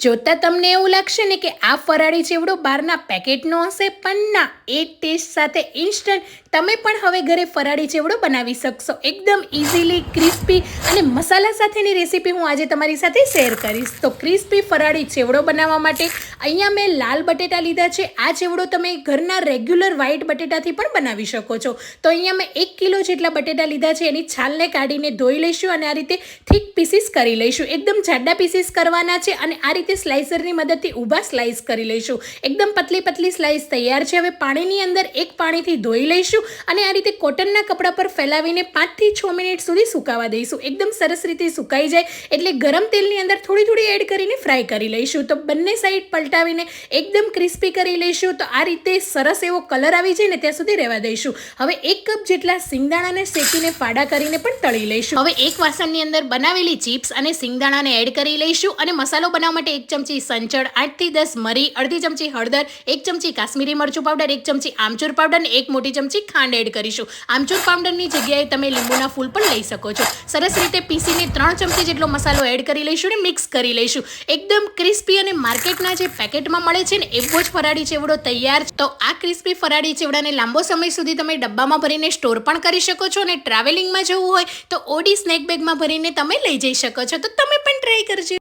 જોતા તમને એવું લાગશે ને કે આ ફરાળી ચેવડો બહારના પેકેટનો હશે પણ ના, એ ટેસ્ટ સાથે ઇન્સ્ટન્ટ તમે પણ હવે ઘરે ફરાળી ચેવડો બનાવી શકશો. એકદમ ઇઝીલી ક્રિસ્પી અને મસાલા સાથેની રેસીપી હું આજે તમારી સાથે શેર કરીશ. તો ક્રિસ્પી ફરાળી ચેવડો બનાવવા માટે અહીંયા મેં લાલ બટેટા લીધા છે. આ ચેવડો તમે ઘરના રેગ્યુલર વ્હાઈટ બટેટાથી પણ બનાવી શકો છો. તો અહીંયા મેં એક કિલો જેટલા બટેટા લીધા છે. એની છાલને કાઢીને ધોઈ લઈશું અને આ રીતે થીક પીસીસ કરી લઈશું. એકદમ જાડા પીસીસ કરવાના છે અને આ રીતે સ્લાઇસરની મદદથી ઊભા સ્લાઇસ કરી લઈશું. એકદમ પતલી પતલી સ્લાઇસ તૈયાર છે. હવે પાણીની અંદર એક પાણીથી ધોઈ લઈશું. અને આ રીતે કોટનના કપડા પર ફેલાવીને પાંચથી છ મિનિટ સુધી સુકાવા દઈશું. એકદમ સરસ રીતે સુકાઈ જાય એટલે ગરમ તેલની અંદર થોડી થોડી એડ કરીને ફ્રાય કરી લઈશું. તો બંને સાઈડ પલટાવીને એકદમ ક્રિસ્પી કરી લઈશું. તો આ રીતે સરસ એવો કલર આવી જાય ને ત્યાં સુધી રહેવા દઈશું. હવે એક કપ જેટલા સિંગદાણાને શેકીને ફાડા કરીને પણ તળી લઈશું. હવે એક વાસણની અંદર બનાવેલી ચિપ્સ અને સિંગદાણાને એડ કરી લઈશું અને મસાલો બનાવવા માટે એક ચમચી સંચળ, આઠથી દસ મરી, અડધી ચમચી હળદર, એક ચમચી કાશ્મીરી મરચું પાવડર એક ચમચી આમચૂર પાવડર અને એક મોટી ચમચી ખાંડ એડ કરીશું. આમચૂર પાવડરની જગ્યાએ તમે લીંબુના ફૂલ પણ લઈ શકો છો. સરસ રીતે પીસીને ત્રણ ચમચી જેટલો મસાલો એડ કરી લઈશું અને મિક્સ કરી લઈશું. એકદમ ક્રિસ્પી અને માર્કેટના જે પેકેટમાં મળે છે ને, એવો જ ફરાળી ચેવડો તૈયાર. તો આ ક્રિસ્પી ફરાળી ચેવડાને લાંબો સમય સુધી તમે ડબ્બામાં ભરીને સ્ટોર પણ કરી શકો છો અને ટ્રાવેલિંગમાં જવું હોય તો ઓડી સ્નેક બેગમાં ભરીને તમે લઈ જઈ શકો છો. તો તમે પણ ટ્રાય કરજો.